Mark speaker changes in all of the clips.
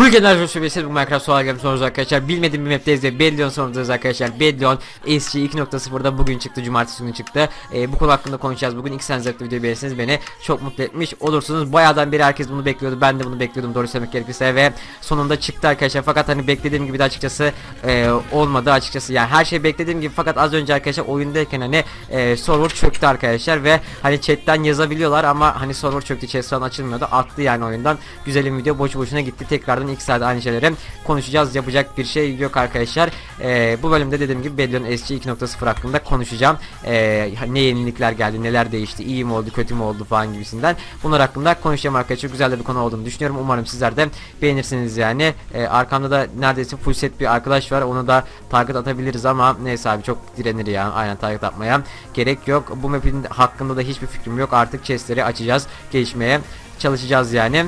Speaker 1: Hülkenler Joshua bu Minecraft Games sonucu arkadaşlar. Bilmediğim bir mapteyiz ve Bedlion sonundayız arkadaşlar. Bedlion SG 2.0'da bugün çıktı. Cumartesi günü çıktı. Ee, bu konu hakkında konuşacağız. Bugün ilk sen zevkli videoyu beğenirseniz beni çok mutlu etmiş olursunuz. Bayağıdan beri herkes bunu bekliyordu. Ben de bunu bekliyordum doğru söylemek gerekirse ve sonunda çıktı arkadaşlar. Fakat hani beklediğim gibi de açıkçası e, olmadı açıkçası. Yani her şey beklediğim gibi fakat az önce arkadaşlar oyundayken hani e, server çöktü arkadaşlar ve hani chatten yazabiliyorlar ama hani server çöktü falan açılmıyordu. Attı yani oyundan. Güzelim video boşu boşuna gitti. Tekrardan ilk saat aynı şeyleri konuşacağız. Yapacak bir şey yok arkadaşlar. Ee, bu bölümde dediğim gibi Bedlion SG 2.0 hakkında konuşacağım. Ee, ne yenilikler geldi, neler değişti, iyi mi oldu, kötü mü oldu falan gibisinden. Bunlar hakkında konuşacağım arkadaşlar. Güzel de bir konu olduğunu düşünüyorum. Umarım sizler de beğenirsiniz yani. Ee, arkamda da neredeyse full set bir arkadaş var. Onu da target atabiliriz ama neyse abi çok direnir ya. Aynen target atmaya gerek yok. Bu map'in hakkında da hiçbir fikrim yok. Artık chestleri açacağız, gelişmeye çalışacağız yani.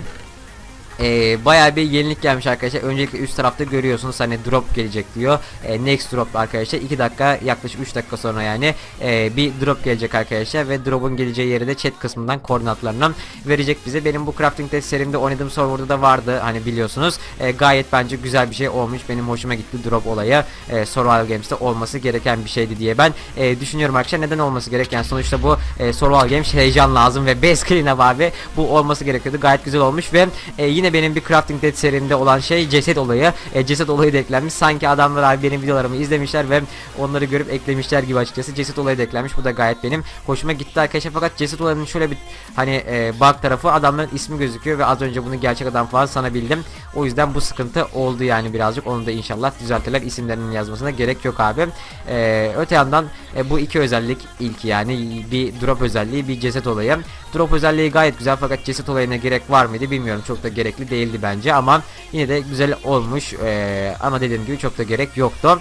Speaker 1: Ee, bayağı bir yenilik gelmiş arkadaşlar. Öncelikle üst tarafta görüyorsunuz hani drop gelecek diyor. Ee, next drop arkadaşlar 2 dakika yaklaşık 3 dakika sonra yani ee, bir drop gelecek arkadaşlar ve drop'un geleceği yeri de chat kısmından koordinatlarından verecek bize. Benim bu crafting test serimde oynadığım serverda da vardı hani biliyorsunuz. Ee, gayet bence güzel bir şey olmuş. Benim hoşuma gitti drop olayı. Ee, Survival Games'te olması gereken bir şeydi diye ben ee, düşünüyorum arkadaşlar. Neden olması gereken sonuçta bu e, Survival Games heyecan lazım ve base clean abi bu olması gerekiyordu. Gayet güzel olmuş ve e, yine benim bir Crafting Dead serimde olan şey ceset olayı. E, ceset olayı da eklenmiş. Sanki adamlar abi benim videolarımı izlemişler ve onları görüp eklemişler gibi açıkçası. Ceset olayı da eklenmiş. Bu da gayet benim hoşuma gitti arkadaşlar. Fakat ceset olayının şöyle bir hani e, bug tarafı adamların ismi gözüküyor ve az önce bunu gerçek adam falan sanabildim. O yüzden bu sıkıntı oldu yani birazcık. Onu da inşallah düzeltirler. İsimlerinin yazmasına gerek yok abi. E, öte yandan e, bu iki özellik ilk yani bir drop özelliği bir ceset olayı. Drop özelliği gayet güzel fakat ceset olayına gerek var mıydı bilmiyorum. Çok da gerekli değildi bence ama yine de güzel olmuş. E, ama dediğim gibi çok da gerek yoktu.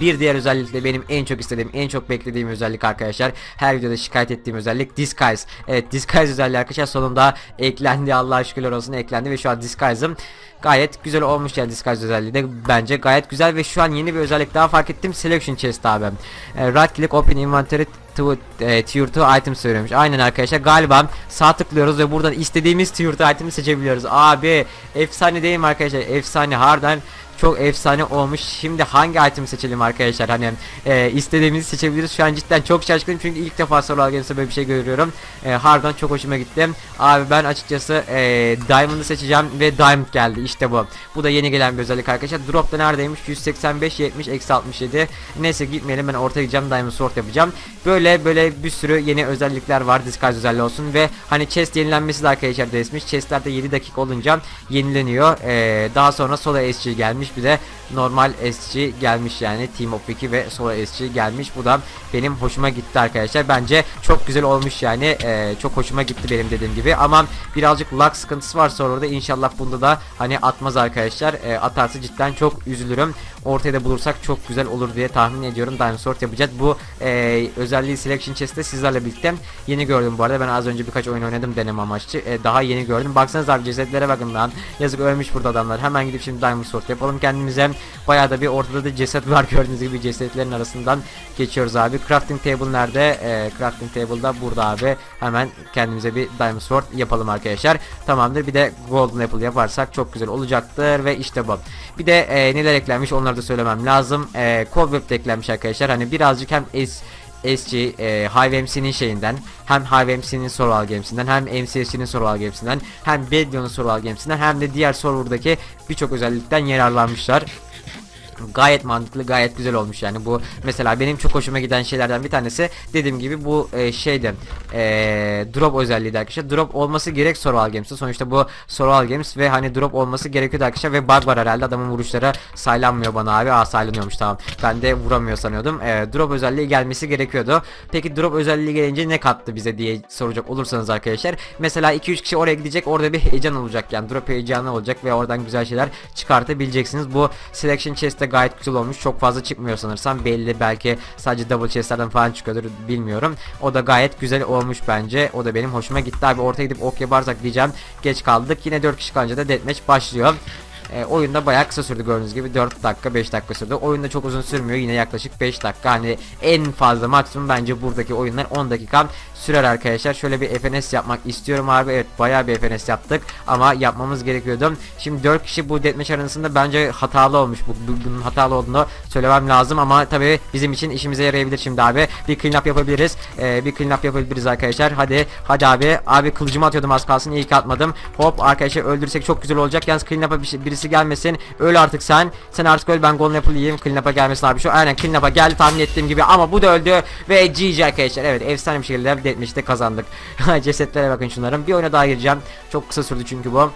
Speaker 1: Bir diğer özellik de benim en çok istediğim, en çok beklediğim özellik arkadaşlar. Her videoda şikayet ettiğim özellik Disguise. Evet Disguise özelliği arkadaşlar sonunda eklendi. Allah'a şükürler olsun eklendi ve şu an Disguise'ım gayet güzel olmuş yani Disguise özelliği de bence gayet güzel ve şu an yeni bir özellik daha fark ettim. Selection Chest abi. E, right click open inventory to, e, tier 2 item söylüyormuş. Aynen arkadaşlar galiba sağ tıklıyoruz ve buradan istediğimiz tier 2 itemi seçebiliyoruz. Abi efsane değil mi arkadaşlar? Efsane harbiden çok efsane olmuş. Şimdi hangi item seçelim arkadaşlar? Hani e, istediğimizi seçebiliriz. Şu an cidden çok şaşkınım çünkü ilk defa sorular gelirse böyle bir şey görüyorum. E, harbiden çok hoşuma gitti. Abi ben açıkçası e, Diamond'ı seçeceğim ve Diamond geldi. İşte bu. Bu da yeni gelen bir özellik arkadaşlar. Drop da neredeymiş? 185 70 eksi 67. Neyse gitmeyelim ben ortaya gideceğim. Diamond sort yapacağım. Böyle böyle bir sürü yeni özellikler var. Disguise özelliği olsun ve hani chest yenilenmesi de arkadaşlar değişmiş. Chestlerde 7 dakika olunca yenileniyor. E, daha sonra Solar SG gelmiş bir de normal SG gelmiş yani Team of 2 ve Solo SG gelmiş. Bu da benim hoşuma gitti arkadaşlar. Bence çok güzel olmuş yani. Ee, çok hoşuma gitti benim dediğim gibi. Ama birazcık lag sıkıntısı var sonra inşallah bunda da hani atmaz arkadaşlar. Ee, atarsa cidden çok üzülürüm. Ortaya da bulursak çok güzel olur diye tahmin ediyorum. Sword yapacağız. Bu ee, özelliği Selection Chest'te sizlerle birlikte yeni gördüm bu arada. Ben az önce birkaç oyun oynadım deneme amaçlı. Ee, daha yeni gördüm. Baksanız abi cesetlere bakın lan. Yazık ölmüş burada adamlar. Hemen gidip şimdi Diamond Sword yapalım. Kendimize bayağı da bir ortada da ceset var gördüğünüz gibi cesetlerin arasından geçiyoruz abi. Crafting table nerede? Ee, crafting table da burada abi. Hemen kendimize bir diamond sword yapalım arkadaşlar. Tamamdır. Bir de golden apple yaparsak çok güzel olacaktır ve işte bu. Bir de e, neler eklenmiş onları da söylemem lazım. E, cobweb de eklenmiş arkadaşlar. Hani birazcık hem es SG e, Hive MC'nin şeyinden hem Hive MC'nin Survival Games'inden hem MCSG'nin Survival Games'inden hem Bedion'un Survival Games'inden hem de diğer serverdaki birçok özellikten yararlanmışlar gayet mantıklı gayet güzel olmuş yani. Bu mesela benim çok hoşuma giden şeylerden bir tanesi dediğim gibi bu e, şeydi e, drop özelliği de arkadaşlar. Drop olması gerek Survival Games'te. Sonuçta bu Survival Games ve hani drop olması gerekiyordu arkadaşlar ve bug var herhalde. Adamın vuruşları saylanmıyor bana abi. Aa saylanıyormuş tamam. Ben de vuramıyor sanıyordum. E, drop özelliği gelmesi gerekiyordu. Peki drop özelliği gelince ne kattı bize diye soracak olursanız arkadaşlar. Mesela 2-3 kişi oraya gidecek orada bir heyecan olacak. Yani drop heyecanı olacak ve oradan güzel şeyler çıkartabileceksiniz. Bu selection chest'te gayet güzel olmuş. Çok fazla çıkmıyor sanırsam. Belli belki sadece double chest'lerden falan çıkıyordur bilmiyorum. O da gayet güzel olmuş bence. O da benim hoşuma gitti abi. Ortaya gidip ok yaparsak diyeceğim. Geç kaldık. Yine 4 kişi kalınca da deathmatch başlıyor. E, oyunda bayağı kısa sürdü gördüğünüz gibi 4 dakika 5 dakika sürdü. Oyunda çok uzun sürmüyor yine yaklaşık 5 dakika hani en fazla maksimum bence buradaki oyunlar 10 dakika sürer arkadaşlar. Şöyle bir FNS yapmak istiyorum abi. Evet bayağı bir FNS yaptık ama yapmamız gerekiyordu. Şimdi 4 kişi bu deathmatch arenasında bence hatalı olmuş. Bu, bu- bunun hatalı olduğunu söylemem lazım ama tabii bizim için işimize yarayabilir şimdi abi. Bir clean up yapabiliriz. Ee, bir clean up yapabiliriz arkadaşlar. Hadi hadi abi. Abi kılıcımı atıyordum az kalsın. İyi ki atmadım. Hop arkadaşlar öldürsek çok güzel olacak. Yalnız clean up'a bir şey- birisi gelmesin. Öl artık sen. Sen artık öl ben golden apple yiyeyim. Clean gelmesin abi. Şu aynen clean geldi tahmin ettiğim gibi ama bu da öldü ve GG arkadaşlar. Evet efsane bir şekilde deathmatch'te kazandık. Cesetlere bakın şunların. Bir oyuna daha gireceğim. Çok kısa sürdü çünkü bu.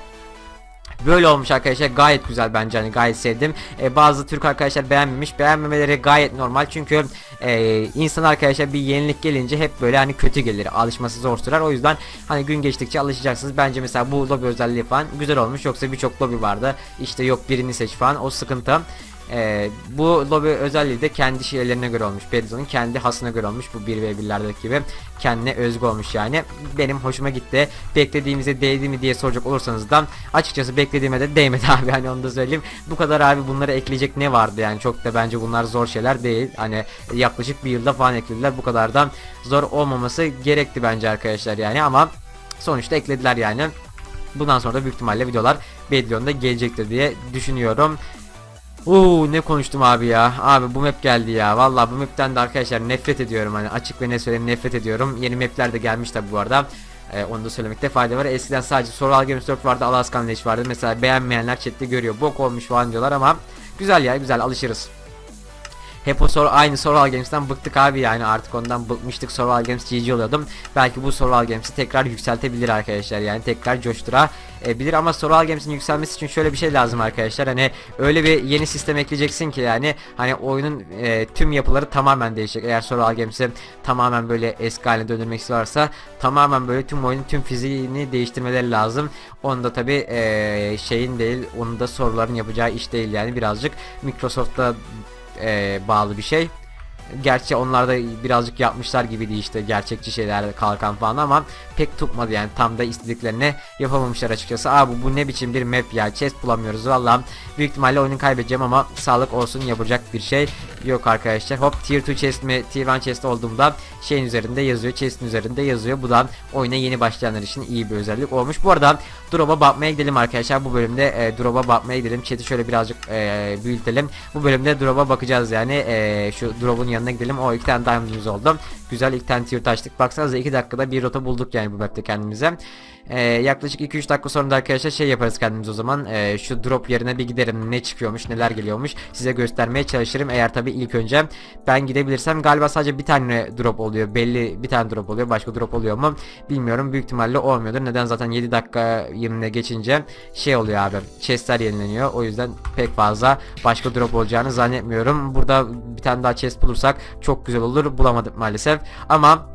Speaker 1: Böyle olmuş arkadaşlar gayet güzel bence hani gayet sevdim. Ee, bazı Türk arkadaşlar beğenmemiş. Beğenmemeleri gayet normal çünkü e, insan arkadaşlar bir yenilik gelince hep böyle hani kötü gelir. Alışması zor sürer. O yüzden hani gün geçtikçe alışacaksınız. Bence mesela bu lobi özelliği falan güzel olmuş. Yoksa birçok lobi vardı. İşte yok birini seç falan o sıkıntı. Ee, bu lobi özelliği de kendi şeylerine göre olmuş. Bedzo'nun kendi hasına göre olmuş. Bu 1v1'lerdeki gibi kendine özgü olmuş yani. Benim hoşuma gitti. Beklediğimize değdi mi diye soracak olursanız da açıkçası beklediğime de değmedi abi hani onu da söyleyeyim. Bu kadar abi bunlara ekleyecek ne vardı yani çok da bence bunlar zor şeyler değil. Hani yaklaşık bir yılda falan eklediler. Bu kadar da zor olmaması gerekti bence arkadaşlar yani ama sonuçta eklediler yani. Bundan sonra da büyük ihtimalle videolar Bedlion'da gelecektir diye düşünüyorum. Oo ne konuştum abi ya. Abi bu map geldi ya. Vallahi bu map'ten de arkadaşlar nefret ediyorum hani açık ve ne söyleyeyim nefret ediyorum. Yeni map'ler de gelmiş tabi bu arada. Ee, onu da söylemekte fayda var. Eskiden sadece Soral Games 4 vardı, Alaskan Leş vardı. Mesela beğenmeyenler chatte görüyor. Bok olmuş falan diyorlar ama güzel ya güzel alışırız. Hep o soru aynı Survival Games'ten bıktık abi yani artık ondan bıkmıştık Survival Games GG oluyordum. Belki bu Survival Games'i tekrar yükseltebilir arkadaşlar yani tekrar coşturabilir ama Survival Games'in yükselmesi için şöyle bir şey lazım arkadaşlar hani öyle bir yeni sistem ekleyeceksin ki yani hani oyunun e, tüm yapıları tamamen değişecek. Eğer Survival Games'i tamamen böyle eski haline döndürmek istiyorlarsa tamamen böyle tüm oyunun tüm fiziğini değiştirmeleri lazım. Onu da tabi şeyin değil onun da soruların yapacağı iş değil yani birazcık Microsoft'ta e, bağlı bir şey. Gerçi onlar da birazcık yapmışlar gibiydi işte gerçekçi şeyler kalkan falan ama pek tutmadı yani tam da istediklerini yapamamışlar açıkçası. Abi bu ne biçim bir map ya chest bulamıyoruz valla büyük ihtimalle oyunu kaybedeceğim ama sağlık olsun yapacak bir şey yok arkadaşlar. Hop tier 2 chest mi tier 1 chest olduğumda şeyin üzerinde yazıyor chest'in üzerinde yazıyor. Bu da oyuna yeni başlayanlar için iyi bir özellik olmuş. Bu arada drop'a bakmaya gidelim arkadaşlar. Bu bölümde e, drop'a bakmaya gidelim. Chat'i şöyle birazcık e, büyütelim. Bu bölümde drop'a bakacağız yani. E, şu drop'un yanına gidelim. O iki tane diamond'ımız oldu. Güzel ilk tane tier taştık. Baksanıza 2 dakikada bir rota bulduk yani bu map'te kendimize. Ee, yaklaşık 2-3 dakika sonra da arkadaşlar şey yaparız kendimiz o zaman. Ee, şu drop yerine bir giderim. Ne çıkıyormuş, neler geliyormuş. Size göstermeye çalışırım. Eğer tabi ilk önce ben gidebilirsem galiba sadece bir tane drop oluyor. Belli bir tane drop oluyor. Başka drop oluyor mu? Bilmiyorum. Büyük ihtimalle olmuyordur. Neden zaten 7 dakika yerine geçince şey oluyor abi. Chestler yenileniyor. O yüzden pek fazla başka drop olacağını zannetmiyorum. Burada bir tane daha chest bulursak çok güzel olur. Bulamadık maalesef. Ama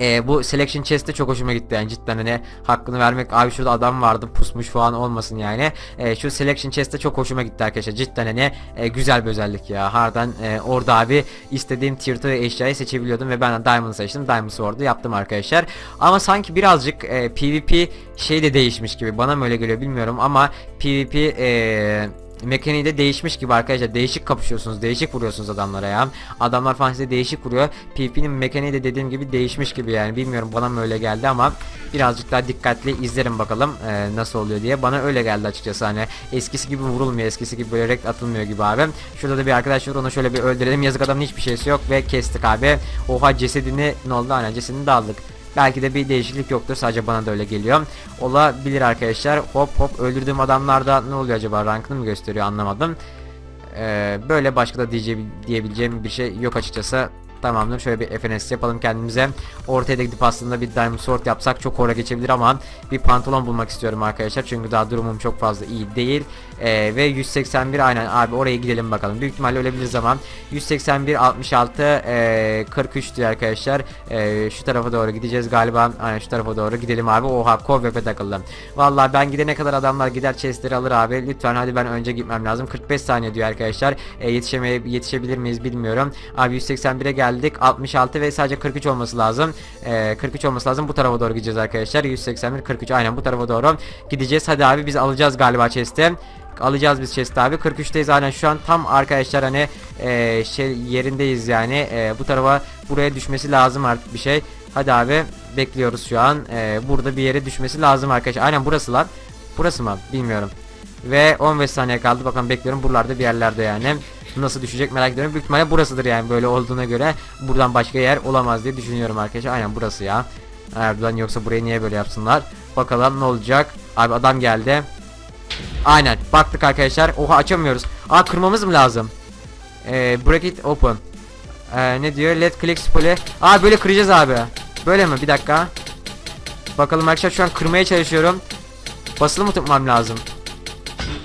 Speaker 1: e, bu selection chest'te çok hoşuma gitti. Yani cidden hani hakkını vermek abi şurada adam vardı pusmuş falan olmasın yani. E, şu selection chest'te çok hoşuma gitti arkadaşlar. Cidden hani e, güzel bir özellik ya. Hardan e, orada abi istediğim tier 2 eşyayı seçebiliyordum ve ben de diamond seçtim. Diamond sword'u yaptım arkadaşlar. Ama sanki birazcık e, pvp şey de değişmiş gibi. Bana mı öyle geliyor bilmiyorum ama pvp eee mekaniği de değişmiş gibi arkadaşlar. Değişik kapışıyorsunuz. Değişik vuruyorsunuz adamlara ya. Adamlar falan size değişik vuruyor. PvP'nin mekaniği de dediğim gibi değişmiş gibi yani. Bilmiyorum bana mı öyle geldi ama birazcık daha dikkatli izlerim bakalım e, nasıl oluyor diye. Bana öyle geldi açıkçası hani eskisi gibi vurulmuyor. Eskisi gibi böyle rekt atılmıyor gibi abi. Şurada da bir arkadaş var onu şöyle bir öldürelim. Yazık adamın hiçbir şeysi yok ve kestik abi. Oha cesedini ne oldu? Aynen cesedini de aldık. Belki de bir değişiklik yoktur. Sadece bana da öyle geliyor. Olabilir arkadaşlar. Hop hop öldürdüğüm adamlarda ne oluyor acaba? Rankını mı gösteriyor anlamadım. Ee, böyle başka da diye, diyebileceğim bir şey yok açıkçası. Tamamdır şöyle bir FNS yapalım kendimize. Ortaya da gidip aslında bir Diamond Sword yapsak çok hora geçebilir ama bir pantolon bulmak istiyorum arkadaşlar. Çünkü daha durumum çok fazla iyi değil. Ee, ve 181 aynen abi oraya gidelim bakalım. Büyük ihtimalle ölebilir zaman. 181 66 e, 43 diyor arkadaşlar. E, şu tarafa doğru gideceğiz galiba. Aynen şu tarafa doğru gidelim abi. Oha Kovvepe takıldım. Vallahi ben gidene kadar adamlar gider chestleri alır abi. Lütfen hadi ben önce gitmem lazım. 45 saniye diyor arkadaşlar. E, yetişemeye yetişebilir miyiz bilmiyorum. Abi 181'e geldik. 66 ve sadece 43 olması lazım. E, 43 olması lazım. Bu tarafa doğru gideceğiz arkadaşlar. 181 43 aynen bu tarafa doğru gideceğiz. Hadi abi biz alacağız galiba chest'i alacağız biz chest abi 43'teyiz aynen şu an tam arkadaşlar hani e, şey yerindeyiz yani e, bu tarafa buraya düşmesi lazım artık bir şey Hadi abi bekliyoruz şu an. Ee, burada bir yere düşmesi lazım arkadaşlar. Aynen burası lan. Burası mı? Bilmiyorum. Ve 15 saniye kaldı. Bakalım bekliyorum. Buralarda bir yerlerde yani. Nasıl düşecek merak ediyorum. Büyük ihtimalle burasıdır yani böyle olduğuna göre. Buradan başka yer olamaz diye düşünüyorum arkadaşlar. Aynen burası ya. Erdoğan yoksa burayı niye böyle yapsınlar? Bakalım ne olacak. Abi adam geldi. Aynen. Baktık arkadaşlar. Oha açamıyoruz. Aa kırmamız mı lazım? Ee, break open. Ee, ne diyor? Let click spoiler. Aa böyle kıracağız abi. Böyle mi? Bir dakika. Bakalım arkadaşlar şu an kırmaya çalışıyorum. Basılı mı tutmam lazım?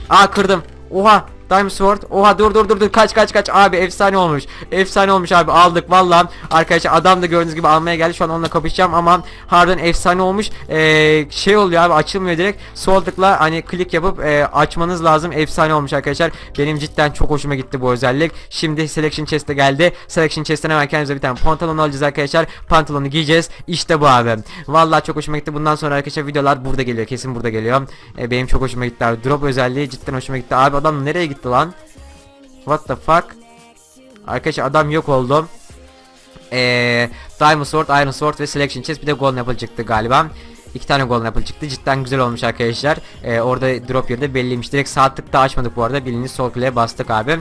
Speaker 1: Aa kırdım. Oha. Diamond Sword. Oha dur dur dur dur kaç kaç kaç abi efsane olmuş. Efsane olmuş abi aldık valla. Arkadaşlar adam da gördüğünüz gibi almaya geldi. Şu an onunla kapışacağım ama harbiden efsane olmuş. Ee, şey oluyor abi açılmıyor direkt. Sol tıkla hani klik yapıp e, açmanız lazım. Efsane olmuş arkadaşlar. Benim cidden çok hoşuma gitti bu özellik. Şimdi Selection Chest'e geldi. Selection Chest'ten hemen kendimize bir tane pantolon alacağız arkadaşlar. Pantolonu giyeceğiz. İşte bu abi. Vallahi çok hoşuma gitti. Bundan sonra arkadaşlar videolar burada geliyor. Kesin burada geliyor. E, benim çok hoşuma gitti abi. Drop özelliği cidden hoşuma gitti. Abi adam nereye gitti lan? What the fuck? Arkadaşlar adam yok oldu. Ee, Diamond Sword, Iron Sword ve Selection Chest bir de Golden Apple çıktı galiba. İki tane Golden Apple çıktı. Cidden güzel olmuş arkadaşlar. Ee, orada drop yeri de belliymiş. Direkt sağ tıkta açmadık bu arada. Bildiğiniz sol kliğe bastık abi.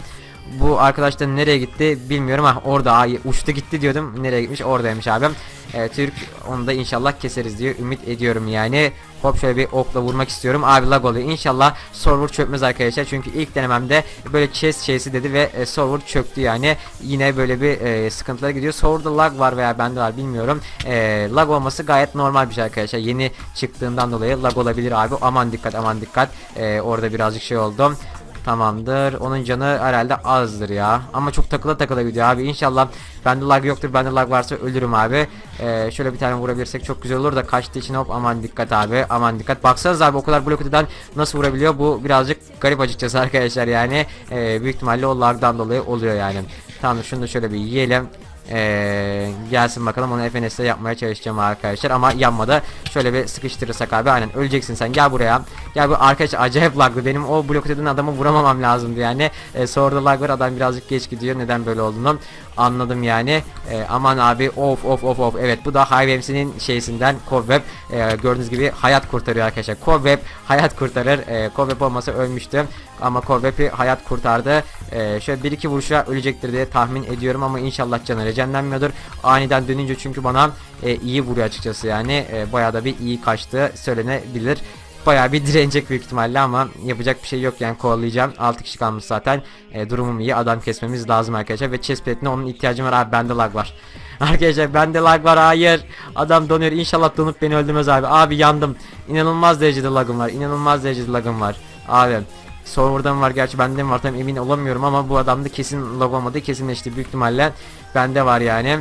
Speaker 1: Bu arkadaş da nereye gitti bilmiyorum. Ha orada ay, uçtu gitti diyordum. Nereye gitmiş? Oradaymış abi Ee, Türk onu da inşallah keseriz diye ümit ediyorum yani. Hop şöyle bir okla vurmak istiyorum. Abi lag oluyor. İnşallah server çökmez arkadaşlar. Çünkü ilk denememde böyle chest şeysi dedi ve e, server çöktü yani. Yine böyle bir e, sıkıntılar gidiyor. Serverda lag var veya bende var bilmiyorum. E, lag olması gayet normal bir şey arkadaşlar. Yeni çıktığından dolayı lag olabilir abi. Aman dikkat aman dikkat. E, orada birazcık şey oldu Tamamdır. Onun canı herhalde azdır ya. Ama çok takıla takıla gidiyor abi. İnşallah bende lag yoktur. Bende lag varsa ölürüm abi. Ee, şöyle bir tane vurabilirsek çok güzel olur da kaçtığı için hop aman dikkat abi. Aman dikkat. Baksanız abi o kadar blok öteden nasıl vurabiliyor? Bu birazcık garip açıkçası arkadaşlar yani. Ee, büyük ihtimalle o lagdan dolayı oluyor yani. Tamam şunu da şöyle bir yiyelim. Ee, gelsin bakalım onu FNS'le yapmaya çalışacağım arkadaşlar ama yanmadı. Şöyle bir sıkıştırırsak abi aynen öleceksin sen gel buraya. Gel bu arkadaş acayip laglı benim o blok eden adamı vuramamam lazımdı yani. Ee, sonra da lag var adam birazcık geç gidiyor neden böyle olduğunu anladım yani. Ee, aman abi of of of of evet bu da Highwebs'inin şeysinden Cobweb ee, gördüğünüz gibi hayat kurtarıyor arkadaşlar. Cobweb hayat kurtarır. Ee, Cobweb olmasa ölmüştüm ama Cobweb'i hayat kurtardı. Ee, şöyle bir iki vuruşa ölecektir diye tahmin ediyorum ama inşallah canı rejenlenmiyordur. Aniden dönünce çünkü bana e, iyi vuruyor açıkçası yani e, bayağı da bir iyi kaçtı söylenebilir. Bayağı bir direnecek büyük ihtimalle ama yapacak bir şey yok yani kovalayacağım. 6 kişi kalmış zaten. E, durumum iyi. Adam kesmemiz lazım arkadaşlar ve chest onun ihtiyacım var abi bende lag var. arkadaşlar bende lag var hayır. Adam donuyor inşallah donup beni öldürmez abi. Abi yandım. İnanılmaz derecede lagım var. İnanılmaz derecede lagım var. Abi Server'dan var gerçi bende mi var tam emin olamıyorum ama bu adamda kesin lag olmadı kesinleşti büyük ihtimalle. Bende var yani.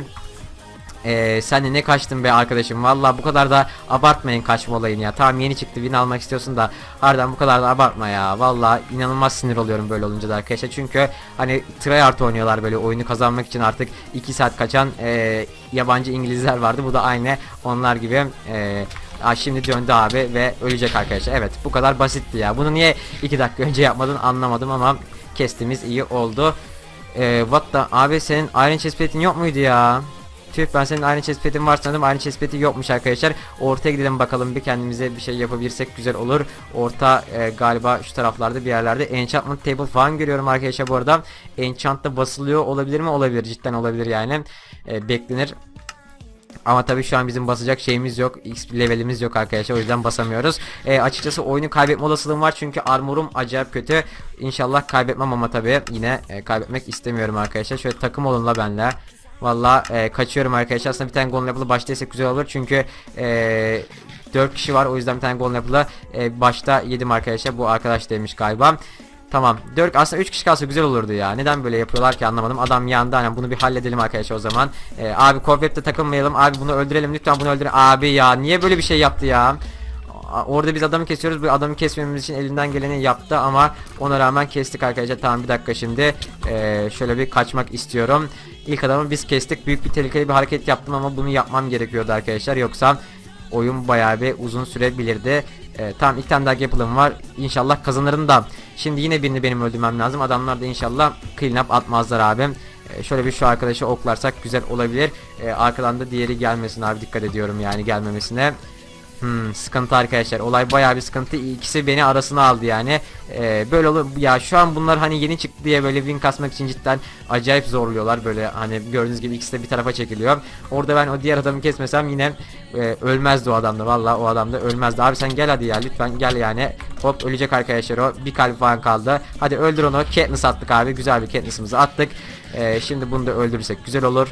Speaker 1: Ee, sen de ne kaçtın be arkadaşım? Valla bu kadar da abartmayın kaçma olayını ya. Tamam yeni çıktı win almak istiyorsun da harbiden bu kadar da abartma ya. Valla inanılmaz sinir oluyorum böyle olunca da arkadaşlar. Çünkü hani tryhard oynuyorlar böyle oyunu kazanmak için artık 2 saat kaçan e, yabancı İngilizler vardı. Bu da aynı onlar gibi. E, Aa, şimdi döndü abi ve ölecek arkadaşlar evet bu kadar basitti ya bunu niye 2 dakika önce yapmadın anlamadım ama kestiğimiz iyi oldu ee, what the abi senin Iron Chest Plate'in yok muydu ya Tüh ben senin aynı chestplate'in var sanırım aynı chestplate'i yokmuş arkadaşlar. Ortaya gidelim bakalım bir kendimize bir şey yapabilirsek güzel olur. Orta e, galiba şu taraflarda bir yerlerde enchantment table falan görüyorum arkadaşlar bu arada. Enchant'ta basılıyor olabilir mi? Olabilir cidden olabilir yani. E, beklenir. Ama tabii şu an bizim basacak şeyimiz yok. X levelimiz yok arkadaşlar. O yüzden basamıyoruz. E, açıkçası oyunu kaybetme olasılığım var. Çünkü armorum acayip kötü. İnşallah kaybetmem ama tabii yine e, kaybetmek istemiyorum arkadaşlar. Şöyle takım olun la benle. Valla e, kaçıyorum arkadaşlar. Aslında bir tane golden apple'ı baştaysak güzel olur. Çünkü e, 4 kişi var. O yüzden bir tane golden apple'ı e, başta yedim arkadaşlar. Bu arkadaş demiş galiba. Tamam. 4 aslında 3 kişi kalsa güzel olurdu ya. Neden böyle yapıyorlar ki anlamadım. Adam yandı. Hani bunu bir halledelim arkadaşlar o zaman. E, abi Corvette'de takılmayalım. Abi bunu öldürelim. Lütfen bunu öldürelim. Abi ya niye böyle bir şey yaptı ya? Orada biz adamı kesiyoruz. Bu adamı kesmemiz için elinden geleni yaptı ama ona rağmen kestik arkadaşlar. Tamam bir dakika şimdi. Ee, şöyle bir kaçmak istiyorum. İlk adamı biz kestik. Büyük bir tehlikeli bir hareket yaptım ama bunu yapmam gerekiyordu arkadaşlar. Yoksa oyun bayağı bir uzun sürebilirdi. Ee, tamam ilk tane daha Gapple'ım var. İnşallah kazanırım da. Şimdi yine birini benim öldürmem lazım. Adamlar da inşallah clean up atmazlar abi. E, şöyle bir şu arkadaşı oklarsak güzel olabilir. E, arkadan da diğeri gelmesin abi dikkat ediyorum yani gelmemesine. Hmm, sıkıntı arkadaşlar. Olay bayağı bir sıkıntı. İkisi beni arasına aldı yani. Ee, böyle olur. Ya şu an bunlar hani yeni çıktı diye böyle win kasmak için cidden acayip zorluyorlar. Böyle hani gördüğünüz gibi ikisi de bir tarafa çekiliyor. Orada ben o diğer adamı kesmesem yine e, ölmezdi o adam da. Valla o adam da ölmezdi. Abi sen gel hadi ya lütfen gel yani. Hop ölecek arkadaşlar o. Bir kalp falan kaldı. Hadi öldür onu. Katniss attık abi. Güzel bir Katniss'ımızı attık. Ee, şimdi bunu da öldürürsek güzel olur.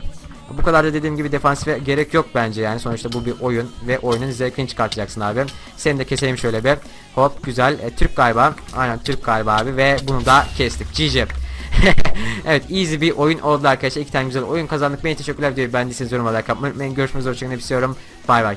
Speaker 1: Bu kadar da dediğim gibi defansife gerek yok bence yani sonuçta bu bir oyun ve oyunun zevkini çıkartacaksın abi. Seni de keselim şöyle bir. Hop güzel. E, Türk galiba. Aynen Türk galiba abi ve bunu da kestik. GG. evet easy bir oyun oldu arkadaşlar. İki tane güzel oyun kazandık. Beni teşekkürler diyor. Ben de yorum olarak yapmayı unutmayın. Görüşmek üzere. Hoşçakalın. Hepsi Bay bay.